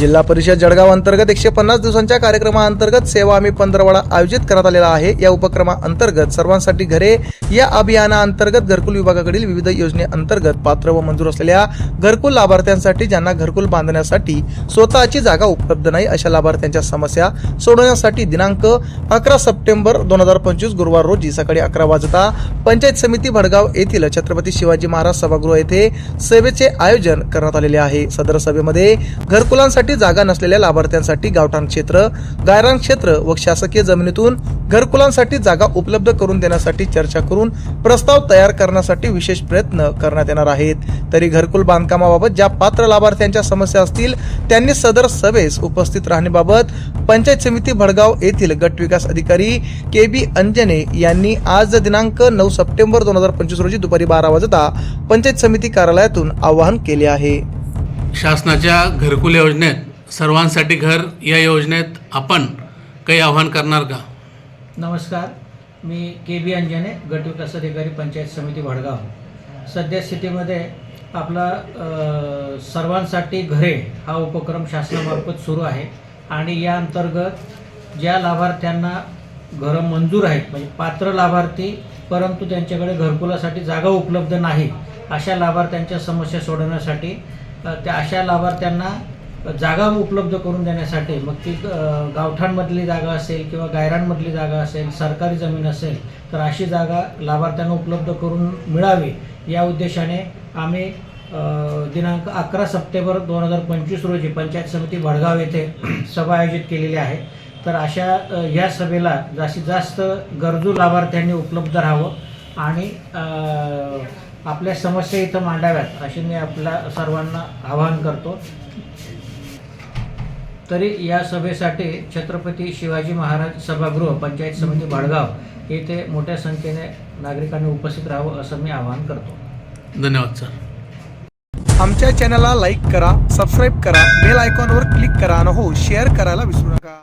जिल्हा परिषद जळगाव अंतर्गत एकशे पन्नास दिवसांच्या कार्यक्रमाअंतर्गत सेवा आम्ही पंधरवडा आयोजित करण्यात आलेला आहे. या उपक्रमाअंतर्गत सर्वांसाठी घरे या अभियानाअंतर्गत घरकुल विभागाकडील विविध योजनेअंतर्गत पात्र व मंजूर असलेल्या घरकुल लाभार्थ्यांसाठी ज्यांना घरकुल बांधण्यासाठी स्वतःची जागा उपलब्ध नाही अशा लाभार्थ्यांच्या समस्या सोडवण्यासाठी दिनांक अकरा सप्टेंबर दोन हजार पंचवीस गुरुवार रोजी सकाळी अकरा वाजता पंचायत समिती भडगाव येथील छत्रपती शिवाजी महाराज सभागृह येथे सेवेचे आयोजन करण्यात आलेले आहे. सदर सभेमध्ये घरकुलांसाठी जागा नसलेल्या लाभार्थ्यांसाठी गावठाण क्षेत्र गायरान क्षेत्र व शासकीय जमिनीतून घरकुलांसाठी जागा उपलब्ध करून देण्यासाठी चर्चा करून प्रस्ताव तयार करण्यासाठी विशेष प्रयत्न करण्यात येणार आहेत. तरी घरकुल बांधकामाबाबत ज्या पात्र लाभार्थ्यांच्या समस्या असतील त्यांनी सदर सभेस उपस्थित राहण्याबाबत पंचायत समिती भडगाव येथील गट विकास अधिकारी के बी अंजने यांनी आज दिनांक नऊ सप्टेंबर दोन हजार पंचवीस रोजी दुपारी बारा वाजता पंचायत समिती कार्यालयातून आवाहन केले आहे. शासनाच्या घरकुल योजनेत सर्वांसाठी घर या योजनेत आपण काही आव्हान करणार का? नमस्कार. मी के बी अंजने गटविकास अधिकारी पंचायत समिती भडगाव सद्यस्थितीमध्ये आपला सर्वांसाठी घरे हा उपक्रम शासनामार्फत सुरू आहे आणि या अंतर्गत ज्या लाभार्थ्यांना घरं मंजूर आहेत म्हणजे पात्र लाभार्थी परंतु त्यांच्याकडे घरकुलासाठी जागा उपलब्ध नाही अशा लाभार्थ्यांच्या समस्या सोडवण्यासाठी त्या अशा लाभार्थ्यांना जागा उपलब्ध करून देण्यासाठी मग ती गावठाणमधली जागा असेल किंवा गायरांमधली जागा असेल सरकारी जमीन असेल तर अशी जागा लाभार्थ्यांना उपलब्ध करून मिळावी या उद्देशाने आम्ही दिनांक अकरा सप्टेंबर दोन हजार पंचवीस रोजी पंचायत समिती भडगाव येथे सभा आयोजित केलेली आहे. तर अशा या सभेला जास्तीत जास्त गरजू लाभार्थ्यांनी उपलब्ध राहावं आणि आपल्या समस्या इथं मांडाव्यात अशी मी आपल्या सर्वांना आवाहन करतो. तरी या सभेसाठी छत्रपती शिवाजी महाराज सभागृह पंचायत समिती भडगाव येथे मोठ्या संख्येने नागरिकांनी उपस्थित राहावं असं मी आवाहन करतो. धन्यवाद सर. आमच्या चॅनलला लाईक करा सबस्क्राईब करा बेल आयकॉनवर क्लिक करा आणि हो शेअर करायला विसरू नका.